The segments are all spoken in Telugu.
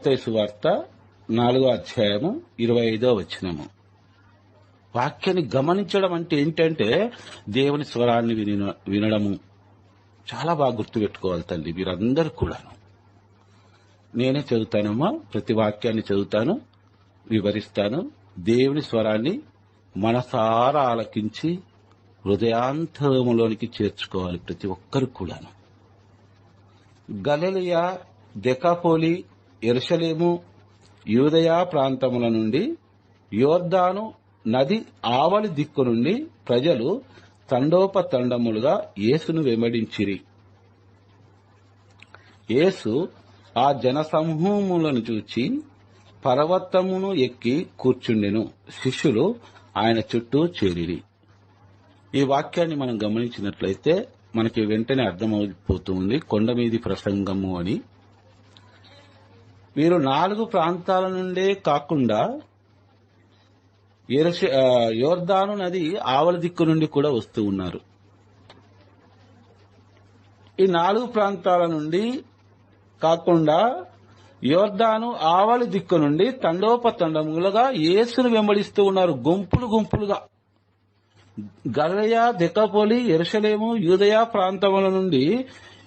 మత్తైసు వార్త నాలుగో అధ్యాయము ఇరవై ఐదో వచ్చినము వాక్యాన్ని గమనించడం అంటే ఏంటంటే దేవుని స్వరాన్ని విన వినడము. చాలా బాగా గుర్తుపెట్టుకోవాలి తల్లి మీరందరూ కూడాను. నేనే చదువుతానమ్మా ప్రతి వాక్యాన్ని చదువుతాను వివరిస్తాను. దేవుని స్వరాన్ని మనసారా ఆలకించి హృదయాంతరములోనికి చేర్చుకోవాలి ప్రతి ఒక్కరు కూడాను. గలలియా దెకాపోలి ఎరుషలేము యూదయా ప్రాంతముల నుండి యోర్దాను నది ఆవలి దిక్కు నుండి ప్రజలు తండోపతండములుగా యేసును వెంబడించిరి. యేసు ఆ జనసమూహములను చూచి పర్వతమును ఎక్కి కూర్చుండెను. శిష్యులు ఆయన చుట్టూ చేరిరి. ఈ వాక్యాన్ని మనం గమనించినట్లయితే మనకి వెంటనే అర్థమైపోతుంది కొండ మీది ప్రసంగము అని. వీరు నాలుగు ప్రాంతాల నుండే కాకుండా యోర్దాను నది ఆవల దిక్కు నుండి కూడా వస్తూ ఉన్నారు. ఈ నాలుగు ప్రాంతాల నుండి కాకుండా యోర్దాను ఆవలి దిక్కు నుండి తండోపతండములుగా యేసును వెంబడిస్తూ ఉన్నారు. గుంపులు గుంపులుగా. గలయ దెకపోలి ఎరుసలేము యూదయ ప్రాంతముల నుండి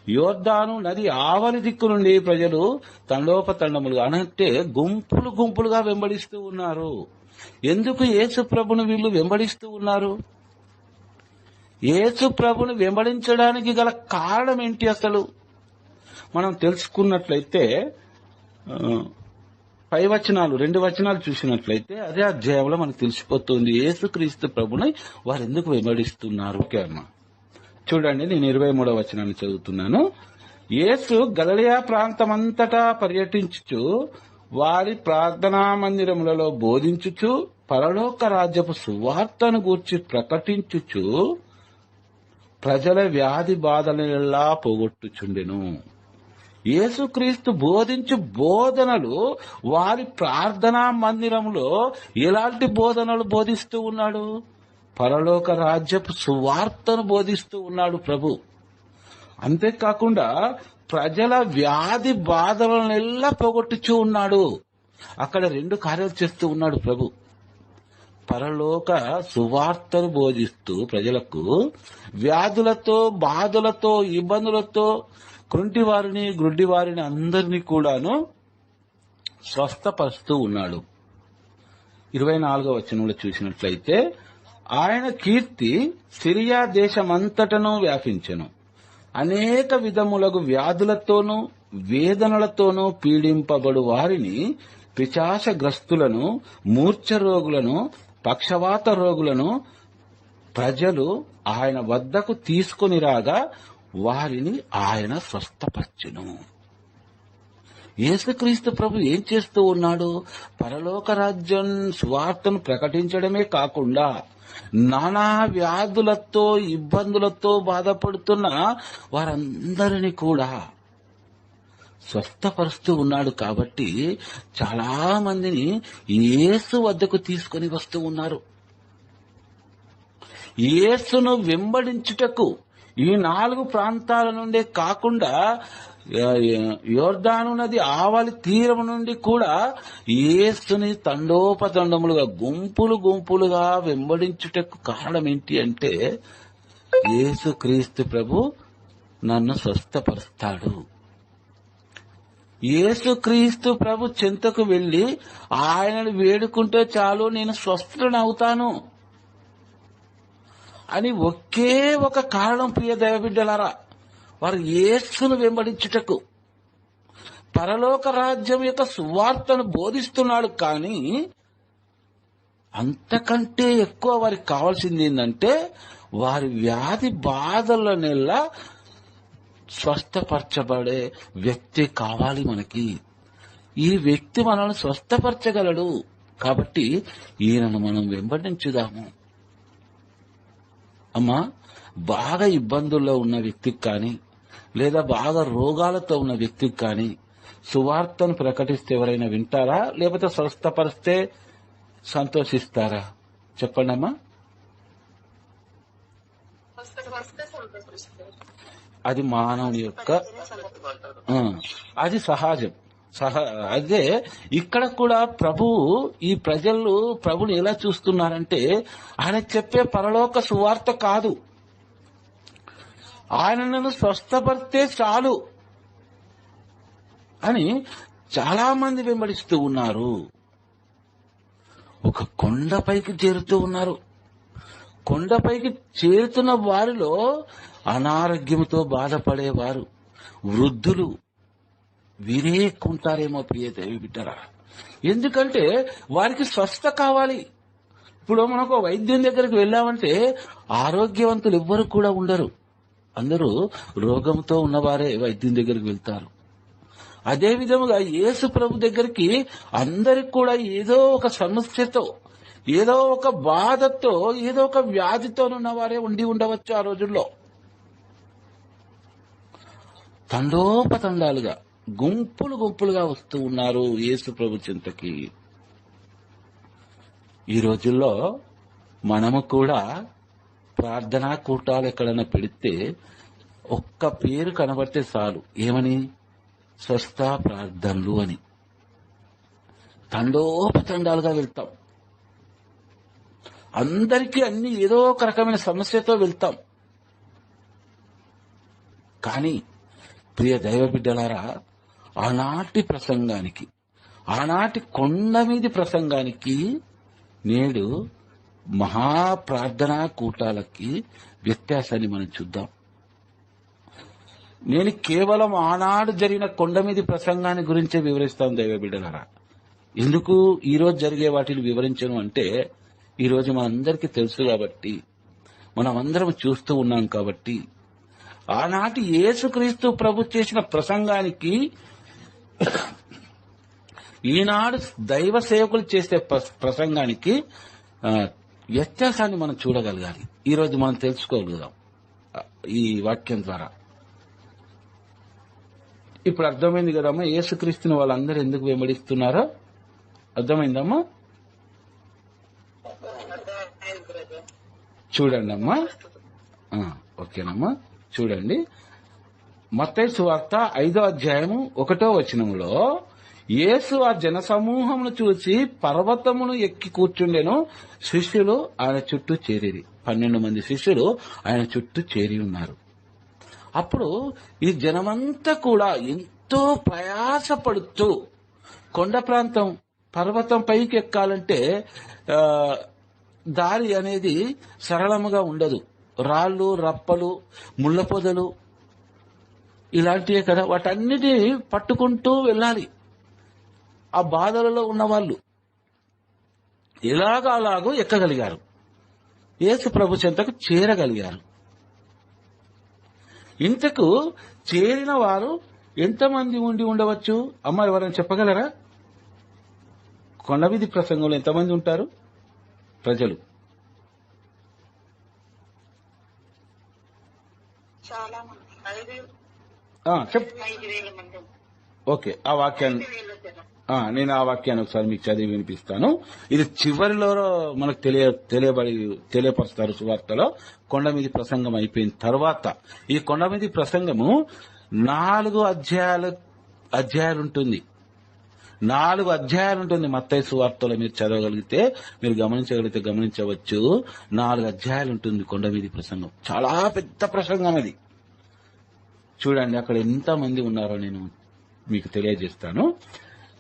యోర్దాను నది ఆవలి దిక్కు నుండి ప్రజలు తండోపతండములుగా అనంటే గుంపులు గుంపులుగా వెంబడిస్తూ ఉన్నారు. ఎందుకు యేసు ప్రభును వీళ్ళు వెంబడిస్తూ ఉన్నారు? యేసు ప్రభును వెంబడించడానికి గల కారణం ఏంటి అసలు? మనం తెలుసుకున్నట్లయితే పై వచనాలు రెండు వచనాలు చూసినట్లయితే అదే అధ్యాయంలో మనకు తెలిసిపోతుంది యేసుక్రీస్తు ప్రభుని వారు ఎందుకు వెంబడిస్తున్నారు? ఓకే అమ్మా. చూడండి నేను ఇరవై మూడవ వచనాన్ని చదువుతున్నాను. యేసు గలలియా ప్రాంతమంతటా పర్యటించుచు వారి ప్రార్థనా మందిరములలో బోధించుచు పరలోక రాజ్యపు సువార్తను గూర్చి ప్రకటించుచు ప్రజల వ్యాధి బాధలెల్లా పోగొట్టుచుండెను. యేసుక్రీస్తు బోధించు బోధనలు వారి ప్రార్థనా మందిరంలో ఎలాంటి బోధనలు బోధిస్తూ ఉన్నాడు? పరలోక రాజ్యపు సువార్తను బోధిస్తూ ఉన్నాడు ప్రభు. అంతేకాకుండా ప్రజల వ్యాధి బాధలనెల్లా పోగొట్టుచూ ఉన్నాడు. అక్కడ రెండు కార్యాలు చేస్తూ ఉన్నాడు ప్రభు. పరలోక సువార్తను బోధిస్తూ ప్రజలకు వ్యాధులతో బాధలతో ఇబ్బందులతో కృంటి వారిని గ్రుడ్డి వారిని అందరినీ కూడాను స్వస్థపరుస్తూ ఉన్నాడు. ఇరవై నాలుగో వచనంలో చూసినట్లయితే ఆయన కీర్తి సిరియా దేశమంతటను వ్యాపించెను. అనేక విధములకు వ్యాధులతోనూ వేదనలతోనూ పీడింపబడు వారిని పిచాశగ్రస్తులను మూర్ఛ రోగులను పక్షవాత రోగులను ప్రజలు ఆయన వద్దకు తీసుకొని రాగా వారిని ఆయన స్వస్థపరచును. యేసుక్రీస్తు ప్రభు ఏం చేస్తూ ఉన్నాడు? పరలోక రాజ్యం సువార్తను ప్రకటించడమే కాకుండా నానా వ్యాధులతో ఇబ్బందులతో బాధపడుతున్న వారందరినీ కూడా స్వస్థపరుస్తూ ఉన్నాడు కాబట్టి చాలా మందిని యేసు వద్దకు తీసుకొని వస్తూ ఉన్నారు. యేసును వెంబడించుటకు ఈ నాలుగు ప్రాంతాల నుండే కాకుండా యోర్దాను నది ఆవలి తీరం నుండి కూడా ఏసుని తండోపతండములుగా గుంపులు గుంపులుగా వెంబడించుటకు కారణం ఏంటి అంటే యేసు క్రీస్తు ప్రభు నన్ను స్వస్థపరుస్తాడు. యేసుక్రీస్తు ప్రభు చెంతకు వెళ్ళి ఆయనను వేడుకుంటే చాలు నేను స్వస్థనవుతాను అని ఒకే ఒక కారణం ప్రియ దైవబిడ్డలారా. వారు యేసును వెంబడించుటకు. పరలోక రాజ్యం యొక్క సువార్తను బోధిస్తున్నాడు కానీ అంతకంటే ఎక్కువ వారికి కావాల్సింది ఏంటంటే వారి వ్యాధి బాధలనెల్లా స్వస్థపరచబడే వ్యక్తి కావాలి మనకి. ఈ వ్యక్తి మనల్ని స్వస్థపరచగలడు. కాబట్టి ఈయనను మనం వెంబడించుదాము. అమ్మా బాగా ఇబ్బందుల్లో ఉన్న వ్యక్తికి కానీ లేదా బాగా రోగాలతో ఉన్న వ్యక్తికి కానీ సువార్తను ప్రకటిస్తే ఎవరైనా వింటారా? లేకపోతే స్వస్థపరిస్తే సంతోషిస్తారా? చెప్పండి అమ్మా. అది మానవుని యొక్క అది సహజం. సహ అదే ఇక్కడ కూడా ప్రభువు ఈ ప్రజలు ప్రభుని ఎలా చూస్తున్నారంటే ఆయన చెప్పే పరలోక సువార్త కాదు. ఆయనను స్వస్థపరిస్తే చాలు అని చాలా మంది వెంబడిస్తూ ఉన్నారు. ఒక కొండపైకి చేరుతూ ఉన్నారు. కొండపైకి చేరుతున్న వారిలో అనారోగ్యంతో బాధపడేవారు. వృద్ధులు వీరే ఎక్కువ ప్రియ దేవి బిడ్డరా. ఎందుకంటే వారికి స్వస్థ కావాలి. ఇప్పుడు మనకు వైద్యం దగ్గరికి వెళ్ళామంటే ఆరోగ్యవంతులు ఎవ్వరు కూడా ఉండరు. అందరూ రోగంతో ఉన్నవారే వైద్యం దగ్గరికి వెళ్తారు. అదే విధముగా యేసు ప్రభు దగ్గరికి అందరికి కూడా ఏదో ఒక సమస్యతో ఏదో ఒక బాధతో ఏదో ఒక వ్యాధితో ఉన్నవారే ఉండి ఉండవచ్చు ఆ రోజుల్లో. తండోపతండాలుగా గుంపులు గుంపులుగా వస్తూ ఉన్నారు యేసు ప్రభు చింతకి. ఈ రోజుల్లో మనము కూడా ప్రార్థనా కూటాలు ఎక్కడైనా పెడితే ఒక్క పేరు కనబడితే చాలు. ఏమని? స్వస్థ ప్రార్థనలు అని. తండోపతండాలుగా వెళ్తాం. అందరికీ అన్ని ఏదో ఒక రకమైన సమస్యతో వెళ్తాం. కానీ ప్రియ దైవ బిడ్డలారా ఆనాటి ప్రసంగానికి ఆనాటి కొండ మీది ప్రసంగానికి నేడు మహా ప్రార్థనా కూటాలకి వ్యత్యాసాన్ని మనం చూద్దాం. నేను కేవలం ఆనాడు జరిగిన కొండ మీది ప్రసంగాన్ని గురించే వివరిస్తాను దైవ బిడ్డలారా. ఎందుకు ఈ రోజు జరిగే వాటిని వివరించను అంటే ఈ రోజు మనందరికీ తెలుసు కాబట్టి మనం అందరం చూస్తూ ఉన్నాం కాబట్టి ఆనాటి యేసుక్రీస్తు ప్రభు చేసిన ప్రసంగానికి ఈనాడు దైవ సేవకులు చేసే ప్ర- ప్రసంగానికి వ్యత్యాసాన్ని మనం చూడగలగాలి. ఈ రోజు మనం తెలుసుకోగలుగుదాం ఈ వాక్యం ద్వారా. ఇప్పుడు అర్థమైంది కదమ్మా యేసుక్రీస్తుని వాళ్ళందరూ ఎందుకు వెంబడిస్తున్నారో? అర్థమైందమ్మా? చూడండి అమ్మా ఓకేనమ్మా. చూడండి. మత్తైసు వార్త ఐదో అధ్యాయము ఒకటో వచనంలో యేసు ఆ జన సమూహమును చూసి పర్వతమును ఎక్కి కూర్చుండెను. శిష్యులు ఆయన చుట్టూ చేరిరి. పన్నెండు మంది శిష్యులు ఆయన చుట్టూ చేరి ఉన్నారు. అప్పుడు ఈ జనమంతా కూడా ఎంతో ప్రయాసపడుతూ కొండ ప్రాంతం పర్వతం పైకి ఎక్కాలంటే దారి అనేది సరళముగా ఉండదు. రాళ్ళు రప్పలు ముళ్ళ పొదలు ఇలాంటివే కదా. వాటన్నిటిని పట్టుకుంటూ వెళ్ళాలి. ఆ బాధలలో ఉన్నవాళ్ళు ఎలాగ అలాగో ఎక్కగలిగారు. యేసు ప్రభు చెంతకు చేరగలిగారు. ఇంతకు చేరిన వారు ఎంతమంది ఉండి ఉండవచ్చు? అమ్మ ఎవరైనా చెప్పగలరా? కొండవీధి ప్రసంగంలో ఎంతమంది ఉంటారు? ప్రజలు. చెప్ ఓకే ఆ వాక్యాన్ని. నేను ఆ వాక్యాన్ని ఒకసారి మీకు చదివి వినిపిస్తాను. ఇది చివరిలో మనకు తెలియ తెలియబడి తెలియపరుస్తారు సువార్తలో. కొండ మీది ప్రసంగం అయిపోయిన తర్వాత ఈ కొండ మీది ప్రసంగము నాలుగు అధ్యాయాలు అధ్యాయాలు ఉంటుంది. నాలుగు అధ్యాయాలు ఉంటుంది. మత్తయ్య సువార్తలో మీరు చదవగలిగితే మీరు గమనించగలిగితే గమనించవచ్చు. నాలుగు అధ్యాయాలు ఉంటుంది కొండ మీది ప్రసంగం. చాలా పెద్ద ప్రసంగం అది. చూడండి అక్కడ ఎంత మంది ఉన్నారో నేను మీకు తెలియజేస్తాను.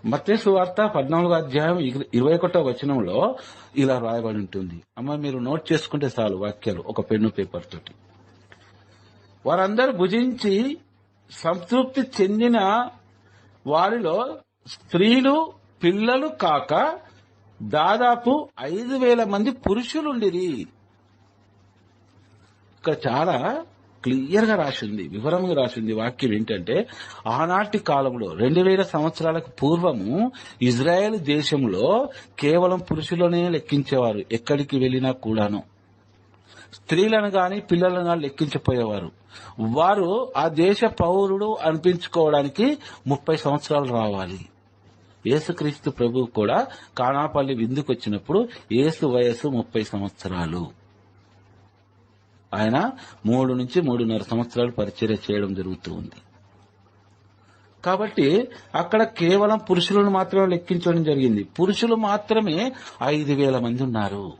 మత్స్సు వార్త పద్నాలుగో అధ్యాయం ఇరవై ఒకటో వచనంలో ఇలా రాయబడి ఉంటుంది. అమ్మ మీరు నోట్ చేసుకుంటే చాలు వాక్యాలు ఒక పెన్ను పేపర్ తోటి. వారందరూ భుజించి సంతృప్తి చెందిన వారిలో స్త్రీలు పిల్లలు కాక దాదాపు ఐదు వేల మంది పురుషులుండిరి. ఇక్కడ చాలా క్లియర్గా రాసింది వివరంగా రాసింది వాక్యం ఏంటంటే ఆనాటి కాలంలో రెండు వేల సంవత్సరాలకు పూర్వము ఇజ్రాయెల్ దేశంలో కేవలం పురుషులనే లెక్కించేవారు ఎక్కడికి వెళ్ళినా కూడాను. స్త్రీలను గాని పిల్లలను గాని లెక్కించపోయేవారు వారు ఆ దేశ పౌరుడు అనిపించుకోవడానికి ముప్పై సంవత్సరాలు రావాలి. యేసుక్రీస్తు ప్రభు కూడా కానాపల్లి విందుకు వచ్చినప్పుడు యేసు వయస్సు ముప్పై సంవత్సరాలు. ఆయన మూడు నుంచి మూడున్నర సంవత్సరాలు పరిచర్య చేయడం జరుగుతూ ఉంది. కాబట్టి అక్కడ కేవలం పురుషులను మాత్రమే లెక్కించడం జరిగింది. పురుషులు మాత్రమే ఐదు వేల మంది ఉన్నారు.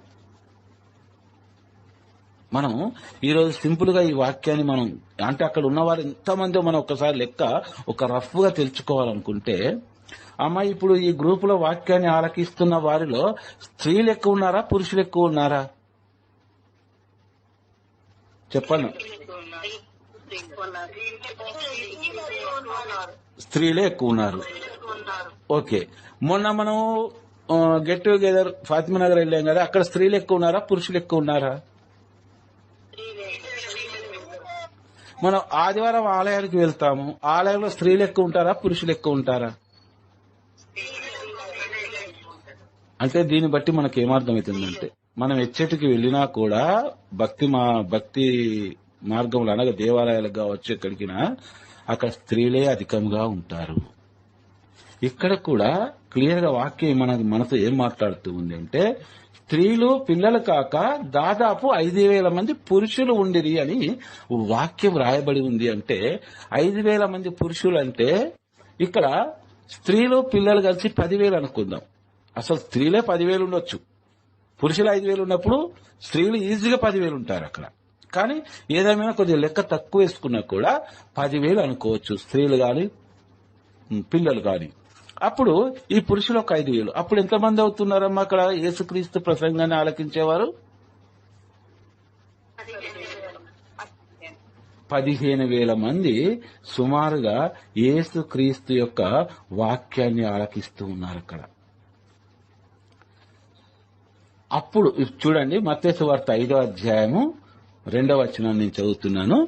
మనం ఈరోజు సింపుల్గా ఈ వాక్యాన్ని మనం అంటే అక్కడ ఉన్నవారు ఎంతమందో మనం ఒకసారి లెక్క ఒక రఫ్గా తెలుసుకోవాలనుకుంటే అమ్మ ఇప్పుడు ఈ గ్రూపులో వాక్యాన్ని ఆలకిస్తున్న వారిలో స్త్రీలు ఎక్కువ ఉన్నారా పురుషులు ఎక్కువ ఉన్నారా? చెప్పండి. స్త్రీలే ఎక్కువ ఉన్నారు. ఓకే. మొన్న మనం గెట్ టుగెదర్ ఫాతిమా నగర్ వెళ్ళాం కదా అక్కడ స్త్రీలు ఎక్కువ ఉన్నారా పురుషులు ఎక్కువ ఉన్నారా? మనం ఆదివారం ఆలయానికి వెళ్తాము. ఆలయంలో స్త్రీలు ఎక్కువ ఉంటారా పురుషులు ఎక్కువ ఉంటారా? అంటే దీన్ని బట్టి మనకు ఏమర్థమవుతుందంటే మనం ఎచ్చటికి వెళ్ళినా కూడా భక్తి మా భక్తి మార్గంలో అనగా దేవాలయాలకు కావచ్చు ఎక్కడికినా అక్కడ స్త్రీలే అధికంగా ఉంటారు. ఇక్కడ కూడా క్లియర్గా వాక్యం మన మనతో ఏం మాట్లాడుతూ ఉంది అంటే స్త్రీలు పిల్లలు కాక దాదాపు ఐదు వేల మంది పురుషులు ఉండిరి అని వాక్యం రాయబడి ఉంది అంటే ఐదు వేల మంది పురుషులు అంటే ఇక్కడ స్త్రీలు పిల్లలు కలిసి పదివేలు అనుకుందాం. అసలు స్త్రీలే పదివేలు ఉండొచ్చు. పురుషులు ఐదు వేలు ఉన్నప్పుడు స్త్రీలు ఈజీగా పదివేలు ఉంటారు అక్కడ. కానీ ఏదేమైనా కొద్దిగా లెక్క తక్కువ వేసుకున్నా కూడా పదివేలు అనుకోవచ్చు స్త్రీలు కానీ పిల్లలు కానీ అప్పుడు ఈ పురుషులు ఒక ఐదు వేలు. అప్పుడు ఎంతమంది అవుతున్నారమ్మా అక్కడ? యేసుక్రీస్తు ప్రసంగాన్ని ఆలకించేవారు? పదిహేను వేల మంది సుమారుగా యేసుక్రీస్తు యొక్క వాక్యాన్ని ఆలకిస్తూ ఉన్నారు అక్కడ. అప్పుడు చూడండి మత్తేసు వార్త ఐదో అధ్యాయము రెండవ వచనం నేను చదువుతున్నాను.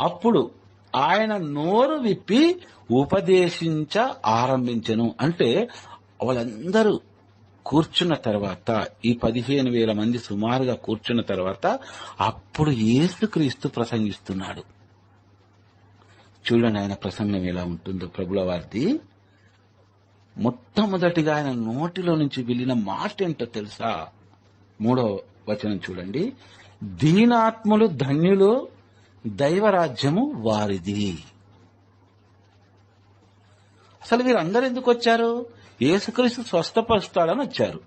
అప్పుడు ఆయన నోరు విప్పి ఉపదేశించ ఆరంభించను. అంటే వాళ్ళందరూ కూర్చున్న తర్వాత ఈ పదిహేను వేల మంది సుమారుగా కూర్చున్న తర్వాత అప్పుడు యేసుక్రీస్తు ప్రసంగిస్తున్నాడు. చూడండి ఆయన ప్రసంగం ఎలా ఉంటుందో ప్రభుల వారిది. మొట్టమొదటిగా ఆయన నోటిలో నుంచి వెళ్ళిన మాట ఏంటో తెలుసా? మూడవ వచనం చూడండి. దీనాత్ములు ధన్యులు దైవరాజ్యము వారిది. అసలు వీరందరూ ఎందుకు వచ్చారు? ఏసుక్రీస్తు స్వస్థపరుస్తాడని వచ్చారు.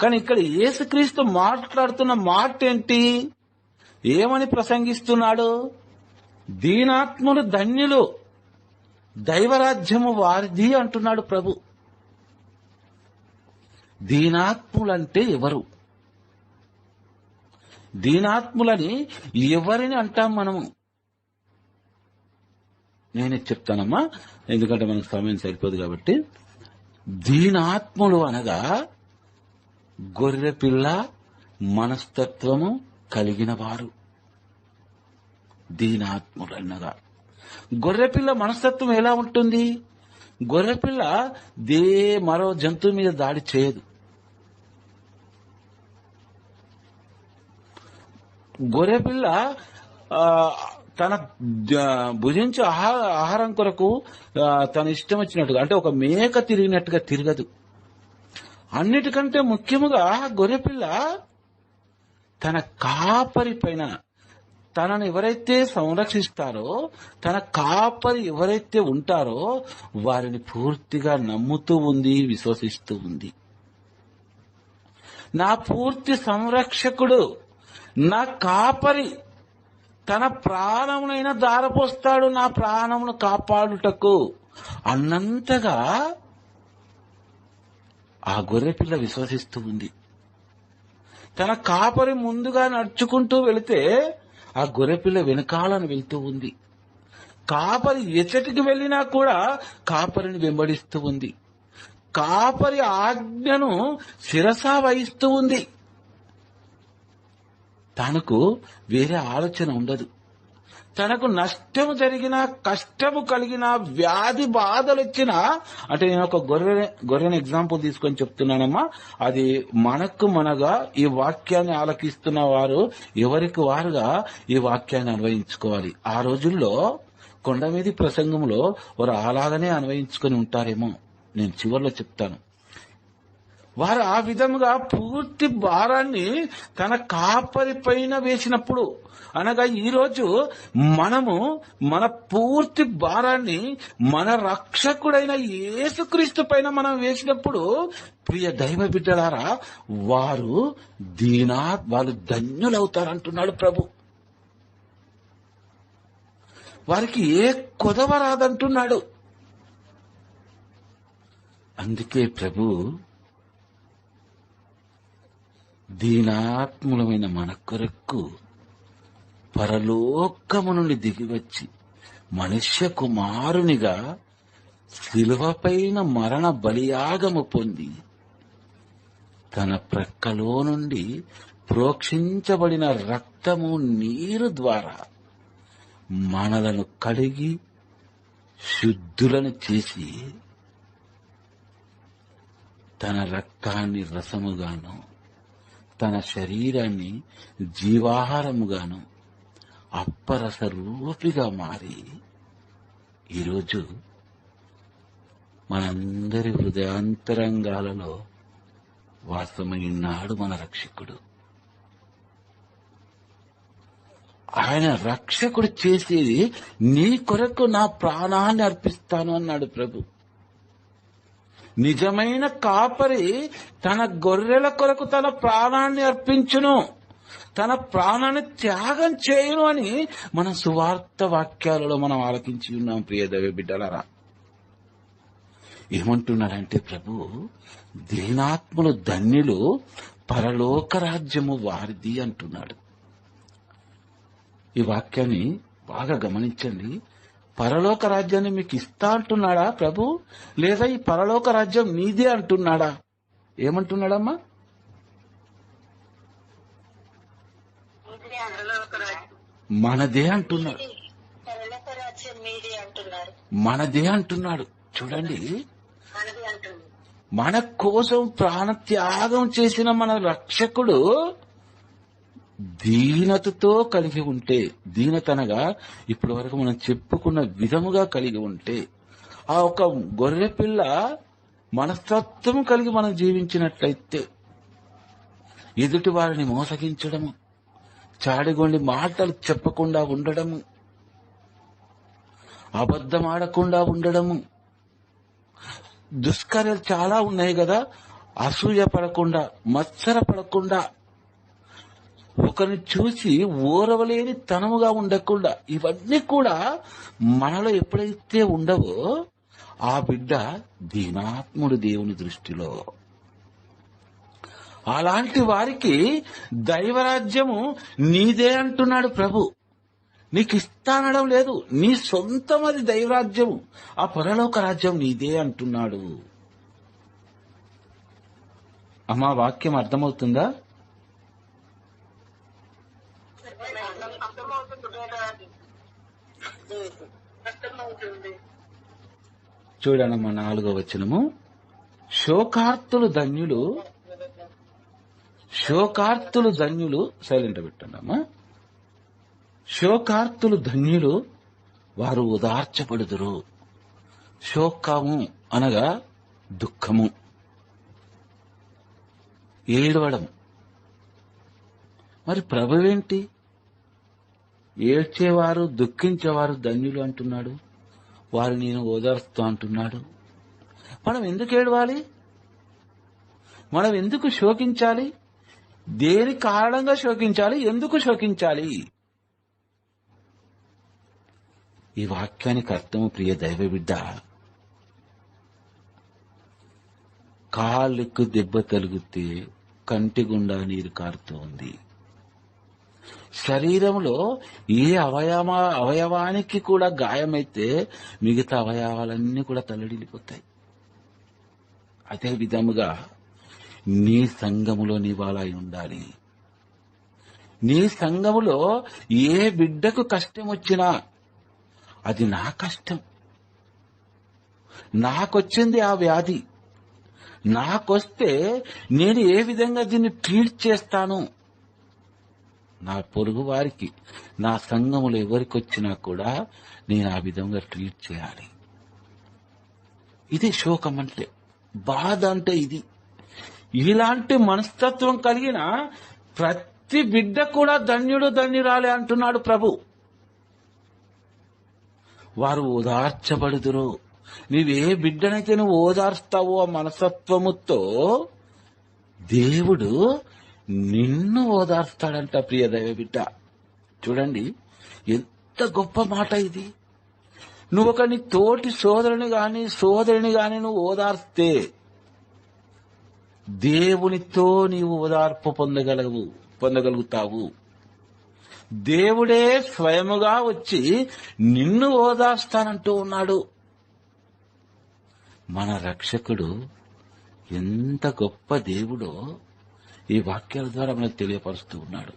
కానీ ఇక్కడ ఏసుక్రీస్తు మాట్లాడుతున్న మాట ఏంటి ఏమని ప్రసంగిస్తున్నాడు? దీనాత్ములు ధన్యులు దైవరాజ్యము వారిది అంటున్నాడు ప్రభు. దీనాత్ములంటే ఎవరు? దీనాత్ములని ఎవరిని అంటాం మనము? నేనే చెప్తానమ్మా. ఎందుకంటే మనకు సమయం సరిపోదు కాబట్టి. దీనాత్ములు అనగా గొర్రెపిల్ల మనస్తత్వము కలిగిన వారు. దీనాత్ములు అనగా. గొర్రెపిల్ల మనస్తత్వం ఎలా ఉంటుంది? గొర్రెపిల్ల దే మరో జంతువు మీద దాడి చేయదు. గొర్రెపిల్ల తన భుజించే ఆహార ఆహారం కొరకు తన ఇష్టం వచ్చినట్టుగా అంటే ఒక మేక తిరిగినట్టుగా తిరగదు. అన్నిటికంటే ముఖ్యముగా గొర్రెపిల్ల తన కాపరి పైన తనను ఎవరైతే సంరక్షిస్తారో తన కాపరి ఎవరైతే ఉంటారో వారిని పూర్తిగా నమ్ముతూ ఉంది విశ్వసిస్తూ ఉంది. నా పూర్తి సంరక్షకుడు నా కాపరి తన ప్రాణమునైనా దారపోస్తాడు నా ప్రాణమును కాపాడుటకు. అన్నంతగా ఆ గొర్రెపిల్ల విశ్వసిస్తూ ఉంది. తన కాపరి ముందుగా నడుచుకుంటూ వెళితే ఆ గొర్రెపిల్ల వెనకాలను వెళ్తూ ఉంది. కాపరి ఎచ్చటికి వెళ్ళినా కూడా కాపరిని వెంబడిస్తూ ఉంది. కాపరి ఆజ్ఞను శిరసా వహిస్తూ ఉంది. తనకు వేరే ఆలోచన ఉండదు. తనకు నష్టము జరిగిన కష్టము కలిగిన వ్యాధి బాధలు వచ్చినా అంటే నేను ఒక గొర్రె గొర్రెని ఎగ్జాంపుల్ తీసుకొని చెప్తున్నానమ్మా. అది మనకు మనగా ఈ వాక్యాన్ని ఆలకిస్తున్న వారు ఎవరికి వారుగా ఈ వాక్యాన్ని అన్వయించుకోవాలి. ఆ రోజుల్లో కొండమీది ప్రసంగంలో వారు అలాగనే అన్వయించుకొని ఉంటారేమో. నేను చివర్లో చెప్తాను. వారు ఆ విధముగా పూర్తి భారాన్ని తన కాపరి పైన వేసినప్పుడు అనగా ఈరోజు మనము మన పూర్తి భారాన్ని మన రక్షకుడైన యేసుక్రీస్తు పైన మనం వేసినప్పుడు ప్రియ దైవ బిడ్డలారా వారు దీనా వాళ్ళు ధన్యులవుతారంటున్నాడు ప్రభు. వారికి ఏ కొదవ రాదంటున్నాడు. అందుకే ప్రభు దీనాత్ములమైన మన కొరకు పరలోకము నుండి దిగివచ్చి మనుష్య కుమారునిగా శిలువపైన మరణ బలియాగము పొంది తన ప్రక్కలో నుండి ప్రోక్షించబడిన రక్తము నీరు ద్వారా మనలను కడిగి శుద్ధులను చేసి తన రక్తాన్ని రసముగాను తన శరీరాన్ని జీవాహారముగాను అప్పరస రూపిగా మారి ఈరోజు మనందరి హృదయాంతరంగాలలో వాసమైనాడు మన రక్షకుడు. ఆయన రక్షకుడు చేసేది నీ కొరకు నా ప్రాణాన్ని అర్పిస్తాను అన్నాడు ప్రభు. నిజమైన కాపరి తన గొర్రెల కొరకు తన ప్రాణాన్ని అర్పించును. తన ప్రాణాన్ని త్యాగం చేయును అని మన సువార్త వాక్యాలలో మనం ఆలకించి ఉన్నాం ప్రియదవి బిడ్డలరా. ఏమంటున్నారంటే ప్రభు దీనాత్ములు ధన్యులు పరలోక రాజ్యము వారిది అంటున్నాడు. ఈ వాక్యాన్ని బాగా గమనించండి. పరలోక రాజ్యాన్ని మీకు ఇస్తా అంటున్నాడా ప్రభు? లేదా ఈ పరలోక రాజ్యం నీదే అంటున్నాడా? ఏమంటున్నాడమ్మా? మనదే అంటున్నాడు. మనదే అంటున్నాడు. చూడండి. మన కోసం ప్రాణ త్యాగం చేసిన మన రక్షకుడు దీనతతో కలిగి ఉంటే దీనతనగా ఇప్పటి వరకు మనం చెప్పుకున్న విధముగా కలిగి ఉంటే ఆ ఒక గొర్రె పిల్ల మనస్తత్వం కలిగి మనం జీవించినట్లయితే ఎదుటి వారిని మోసగించడము చాడిగొండి మాటలు చెప్పకుండా ఉండడము అబద్ధమాడకుండా ఉండడము దుష్కార్యాలు చాలా ఉన్నాయి కదా అసూయ పడకుండా మత్సర పడకుండా ఒకరిని చూసి ఓరవలేని తనముగా ఉండకుండా ఇవన్నీ కూడా మనలో ఎప్పుడైతే ఉండవో ఆ బిడ్డ దీనాత్ముడు దేవుని దృష్టిలో. అలాంటి వారికి దైవరాజ్యము నీదే అంటున్నాడు ప్రభు. నీకు ఇస్తానడం లేదు. నీ సొంతం అది దైవరాజ్యము. ఆ పరలోక రాజ్యం నీదే అంటున్నాడు. అమ్మా వాక్యం అర్థమవుతుందా కదా అది అర్థమవుతుంది చూడనమ్మా నాలుగో వచనము. శోకార్తులు ధన్యులు శోకార్తులు ధన్యులు సైలెంట్ పెట్టండి అమ్మా. శోకార్తులు ధన్యులు వారు ఉదార్చబడుదురు. శోకము అనగా దుఃఖము. ఏడవడం మరి ప్రభువేంటి ఏడ్చేవారు దుఃఖించేవారు ధన్యులు అంటున్నాడు. వారు నేను ఓదార్స్తూ అంటున్నాడు. మనం ఎందుకు ఏడవాలి? మనం ఎందుకు శోకించాలి? దేని కారణంగా శోకించాలి? ఎందుకు శోకించాలి? ఈ వాక్యానికి అర్థము ప్రియ దైవ బిడ్డ కాళ్ళకు దెబ్బ తలిగితే కంటి గుండా నీరు కారుతూ ఉంది శరీరంలో ఏ అవయవ అవయవానికి కూడా గాయమైతే మిగతా అవయవాలన్నీ కూడా తల్లడిల్లిపోతాయి. అదే విధముగా నీ సంఘములో నీవాలై ఉండాలి. నీ సంఘములో ఏ బిడ్డకు కష్టం వచ్చినా అది నా కష్టం. నాకొచ్చింది ఆ వ్యాధి. నాకొస్తే నేను ఏ విధంగా దీన్ని ట్రీట్ చేస్తాను? నా పొరుగు వారికి నా సంఘములు ఎవరికి వచ్చినా కూడా నేను ఆ విధంగా ట్రీట్ చేయాలి. ఇది శోకం అంటే బాధ అంటే ఇది. ఇలాంటి మనస్తత్వం కలిగిన ప్రతి బిడ్డ కూడా ధన్యుడు ధన్యురాలే అంటున్నాడు ప్రభు. వారు ఓదార్చబడుదురు. నీవే బిడ్డనైతే నువ్వు ఓదార్స్తావో ఆ మనస్తత్వముతో. దేవుడు నిన్ను ఓదార్స్తాడంట ప్రియ దైవ బిడ్డ. చూడండి ఎంత గొప్ప మాట ఇది. నువ్వు ఒక నీ తోటి సోదరుని గాని సోదరుని గాని నువ్వు ఓదార్స్తే దేవునితో నీవు ఓదార్పు పొందగలవు పొందగలుగుతావు. దేవుడే స్వయముగా వచ్చి నిన్ను ఓదార్స్తానంటూ ఉన్నాడు. మన రక్షకుడు ఎంత గొప్ప దేవుడో ఈ వాక్యాల ద్వారా మనకు తెలియపరుస్తూ ఉన్నాడు.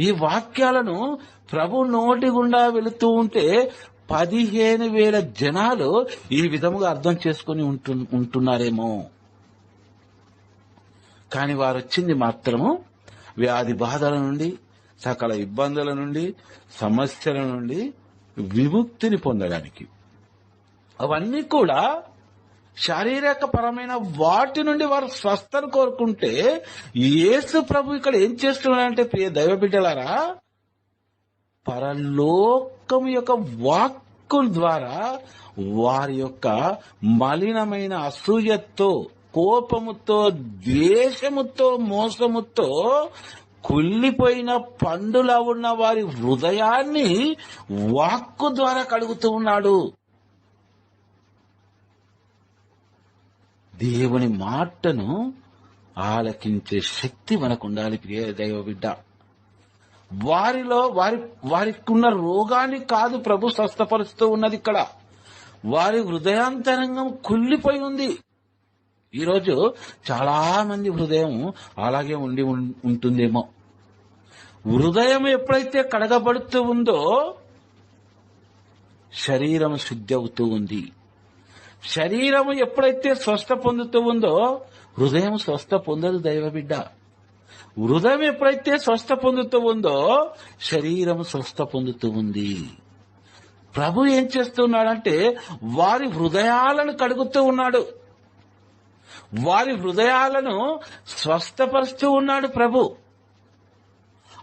ఈ వాక్యాలను ప్రభు నోటి గుండా వెళుతూ ఉంటే పదిహేను వేల జనాలు ఈ విధముగా అర్థం చేసుకుని ఉంటు ఉంటున్నారేమో. కాని వారు వచ్చింది మాత్రము వ్యాధి బాధల నుండి సకల ఇబ్బందుల నుండి సమస్యల నుండి విముక్తిని పొందడానికి. అవన్నీ కూడా శారీరక పరమైన వాటి నుండి వారు స్వస్థను కోరుకుంటే యేసు ప్రభు ఇక్కడ ఏం చేస్తున్నాడంటే ప్రియ దైవ బిడ్డలారా పరలోకం యొక్క వాక్కు ద్వారా వారి యొక్క మలినమైన అసూయతో కోపముతో ద్వేషముతో మోసముతో కుళ్ళిపోయిన పండులా ఉన్న వారి హృదయాన్ని వాక్కు ద్వారా కడుగుతూ ఉన్నాడు. దేవుని మాటను ఆలకించే శక్తి మనకు ఉండాలి ప్రియ దైవ బిడ్డ వారిలో వారి వారికి ఉన్న రోగాన్ని కాదు ప్రభు స్వస్థపరుస్తూ ఉన్నది ఇక్కడ. వారి హృదయాంతరంగం కుళ్ళిపోయి ఉంది. ఈరోజు చాలా మంది హృదయం అలాగే ఉండి ఉం- ఉంటుందేమో. హృదయం ఎప్పుడైతే కడగబడుతూ ఉందో శరీరం శుద్ధి అవుతూ ఉంది. శరీరం ఎప్పుడైతే స్వస్థ పొందుతూ ఉందో హృదయం స్వస్థ పొందదు దైవ బిడ్డ హృదయం ఎప్పుడైతే స్వస్థ పొందుతూ ఉందో శరీరం స్వస్థ పొందుతూ ఉంది. ప్రభు ఏం చేస్తున్నాడంటే వారి హృదయాలను కడుగుతూ ఉన్నాడు. వారి హృదయాలను స్వస్థపరుస్తూ ఉన్నాడు ప్రభు.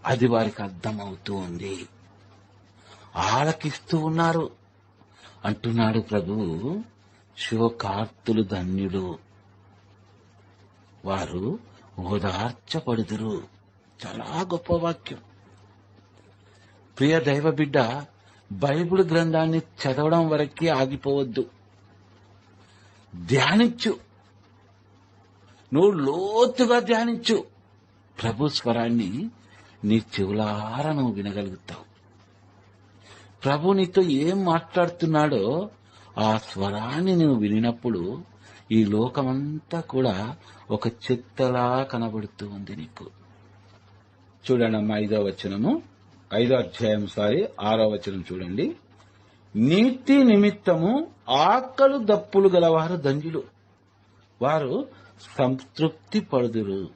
అది వారికి అర్థమవుతూ ఉంది. ఆలకిస్తూ ఉన్నారు. అంటున్నాడు ప్రభు శివకార్తులు ధన్యుడు. వారు ఓదార్చబడుదురు. చాలా గొప్ప వాక్యం. ప్రియ దైవ బిడ్డ బైబిల్ గ్రంథాన్ని చదవడం వరకే ఆగిపోవద్దు. ధ్యానించు. నువ్వు లోతుగా ధ్యానించు. ప్రభు స్వరాన్ని నీ చెవులారా నువ్వు వినగలుగుతావు. ప్రభు నీతో ఏం మాట్లాడుతున్నాడో ఆ స్వరాన్ని నువ్వు వినినప్పుడు ఈ లోకమంతా కూడా ఒక చెత్తలా కనబడుతూ ఉంది నీకు. చూడండి అమ్మా ఐదో వచనము. ఐదో అధ్యాయం సారి ఆరో వచనం చూడండి. నీతి నిమిత్తము ఆకలు దప్పులు గలవారు దంజులు. వారు సంతృప్తి పడుదురు.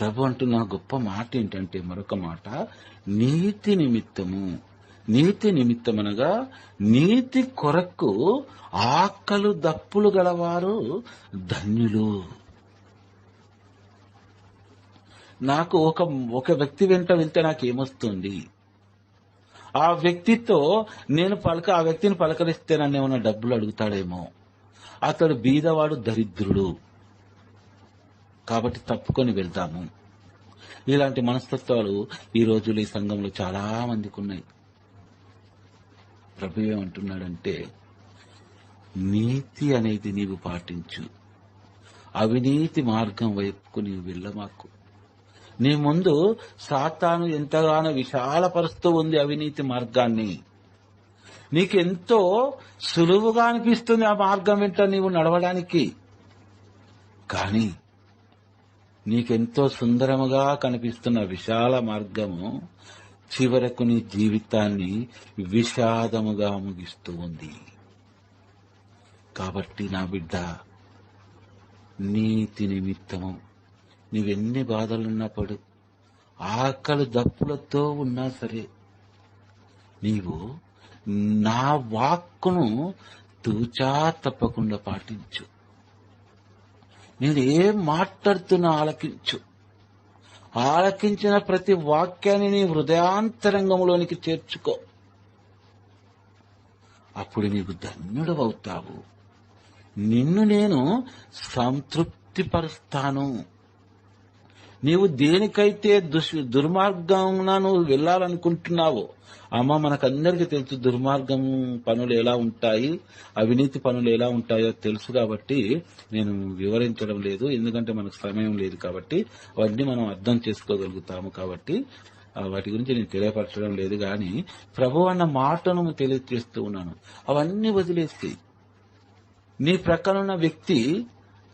ప్రభు అంటున్న గొప్ప మాట ఏంటంటే మరొక మాట. నీతి నిమిత్తము నీతి నిమిత్తమనగా నీతి కొరకు ఆకలు దప్పులు గలవారు ధన్యులు. నాకు ఒక ఒక వ్యక్తి వెంట వెళ్తే నాకు ఏమొస్తుంది ఆ వ్యక్తితో నేను పలక ఆ వ్యక్తిని పలకరిస్తే నన్ను ఏమైనా డబ్బులు అడుగుతాడేమో? అతడు బీదవాడు దరిద్రుడు. కాబట్టి తప్పుకొని వెళ్తాము ఇలాంటి మనస్తత్వాలు ఈ రోజులు ఈ సంఘంలో చాలా మందికి ఉన్నాయి. ప్రభు ఏమంటున్నాడంటే నీతి అనేది నీవు పాటించు. అవినీతి మార్గం వైపుకు నీవు వెళ్ళమాకు. నీ ముందు సాతాను ఎంతగానో విశాలపరుస్తూ ఉంది అవినీతి మార్గాన్ని. నీకెంతో సులువుగా అనిపిస్తుంది ఆ మార్గం వెంట నీవు నడవడానికి. కానీ నీకెంతో సుందరముగా కనిపిస్తున్న విశాల మార్గము చివరకు నీ జీవితాన్ని విషాదముగా ముగిస్తూ ఉంది. కాబట్టి నా బిడ్డ నీతి నిమిత్తము. నీవెన్ని బాధలున్నప్పుడు ఆకలి దప్పులతో ఉన్నా సరే నీవు నా వాక్కును తూచా తప్పకుండా పాటించు. నేను ఏం మాట్లాడుతున్నా ఆలకించు. ఆలకించిన ప్రతి వాక్యాన్ని నీ హృదయాంతరంగంలోనికి చేర్చుకో. అప్పుడు నీకు ధన్యుడవవుతావు. నిన్ను నేను సంతృప్తిపరుస్తాను. నీవు దేనికైతే దుష్ దుర్మార్గంన నువ్వు వెళ్ళాలనుకుంటున్నావో అమ్మ మనకందరికీ తెలుసు దుర్మార్గం పనులు ఎలా ఉంటాయి అవినీతి పనులు ఎలా ఉంటాయో తెలుసు కాబట్టి నేను వివరించడం లేదు ఎందుకంటే మనకు సమయం లేదు కాబట్టి అవన్నీ మనం అర్థం చేసుకోగలుగుతాము కాబట్టి వాటి గురించి నేను తెలియపరచడం లేదు కానీ ప్రభు అన్న మాటను తెలియజేస్తూ ఉన్నాను. అవన్నీ వదిలేసి నీ ప్రక్కన ఉన్న వ్యక్తి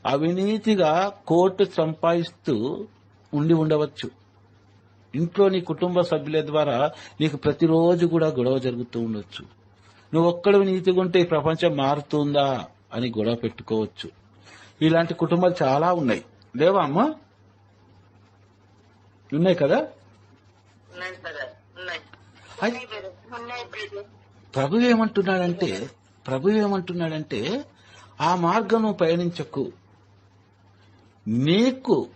అవినీతిగా కోర్టు సంపాదిస్తూ ఉండి ఉండవచ్చు. ఇంట్లో నీ కుటుంబ సభ్యుల ద్వారా నీకు ప్రతిరోజు కూడా గొడవ జరుగుతూ ఉండొచ్చు. నువ్వు ఒక్కడు నీతిగా ఉంటే ఈ ప్రపంచం మారుతుందా అని గొడవ పెట్టుకోవచ్చు. ఇలాంటి కుటుంబాలు చాలా ఉన్నాయి. లేవా అమ్మా? ఉన్నాయి కదా. ప్రభు ఏమంటున్నాడంటే ప్రభు ఏమంటున్నాడంటే ఆ మార్గం నువ్వు పయనించకు నీకు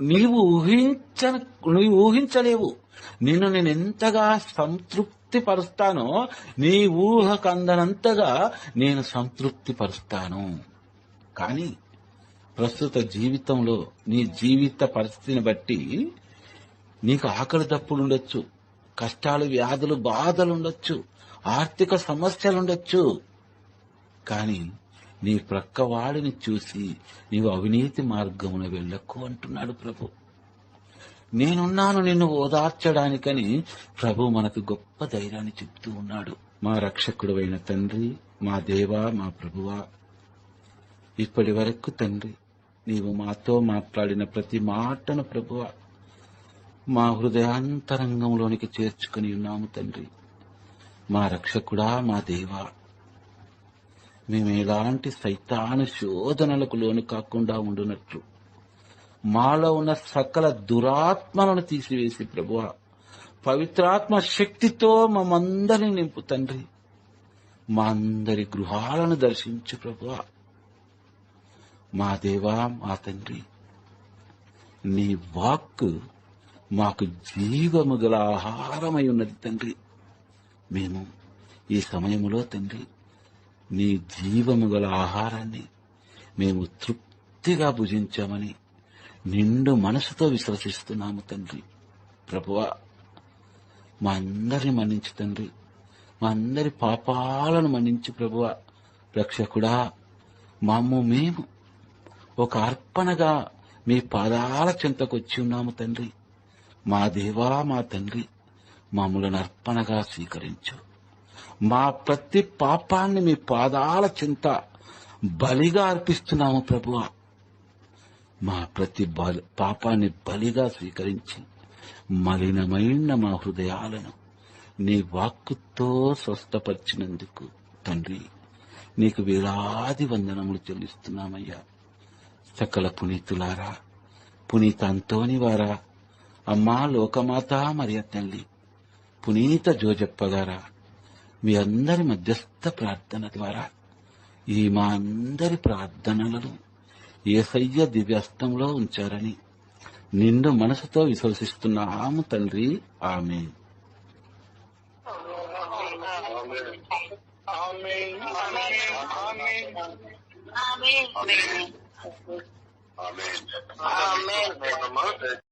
నీవు ఊహించ నీవు ఊహించలేవు. నిన్ను నేను ఎంతగా సంతృప్తి పరుస్తానో నీ ఊహ కందనంతగా నేను సంతృప్తి పరుస్తాను కానీ ప్రస్తుత జీవితంలో నీ జీవిత పరిస్థితిని బట్టి నీకు ఆకలి దప్పులు ఉండొచ్చు కష్టాలు వ్యాధులు బాధలు ఉండొచ్చు ఆర్థిక సమస్యలు ఉండొచ్చు కానీ నీ ప్రక్కవాడిని చూసి నీవు అవినీతి మార్గమున వెళ్ళకు అంటున్నాడు ప్రభు. నేనున్నాను నిన్ను ఓదార్చడానికని ప్రభు మనకు గొప్ప ధైర్యాన్ని చెప్తూ ఉన్నాడు. మా రక్షకుడు అయిన తండ్రి మా దేవా మా ప్రభువా ఇప్పటి వరకు తండ్రి నీవు మాతో మాట్లాడిన ప్రతి మాటను ప్రభువ మా హృదయాంతరంగంలోనికి చేర్చుకుని ఉన్నాము తండ్రి. మా రక్షకుడా మా దేవా మేము ఎలాంటి సైతాను శోధనలకు లోను కాకుండా ఉండునట్లు. మాలో ఉన్న సకల దురాత్మలను తీసివేసి ప్రభువ పవిత్రాత్మ శక్తితో మమ్మందరిని నింపు తండ్రి. మా అందరి గృహాలను దర్శించు ప్రభువ. మా దేవా మా తండ్రి నీ వాక్కు మాకు జీవము గల ఆహారమై ఉన్నది తండ్రి. మేము ఈ సమయములో తండ్రి నీ జీవము గల ఆహారాన్ని మేము తృప్తిగా భుజించామని నిండు మనసుతో విశ్వసిస్తున్నాము తండ్రి. ప్రభువా మా అందరిని మన్నించు తండ్రి. మా అందరి పాపాలను మన్నించు ప్రభువ. రక్షకుడా మాము మేము ఒక అర్పణగా మీ పాదాల చెంతకు వచ్చి ఉన్నాము తండ్రి. మా దేవా మా తండ్రి మమ్మలను అర్పణగా స్వీకరించు. మా ప్రతి పాపాన్ని మీ పాదాల చింత బలిగా అర్పిస్తున్నాము ప్రభువా. మా ప్రతి పాపాన్ని బలిగా స్వీకరించి మలినమైన మా హృదయాలను నీ వాక్కుతో స్వస్థపరిచినందుకు తండ్రి నీకు వేలాది వందనములు చెల్లిస్తున్నామయ్యా. సకల పునీతులారా పునీత అంతోని వారా అమ్మా లోకమాత మరియ తల్లి పునీత జోజప్ప గారా మీ అందరి మధ్యస్థ ప్రార్థన ద్వారా ఈ మా అందరి ప్రార్థనలను ఏసయ్య దివ్యస్తంలో ఉంచారని నిండు మనసుతో విశ్వసిస్తున్నాము తండ్రి ఆమె ఆమేన్. ఆమేన్. Amen. ఆమేన్.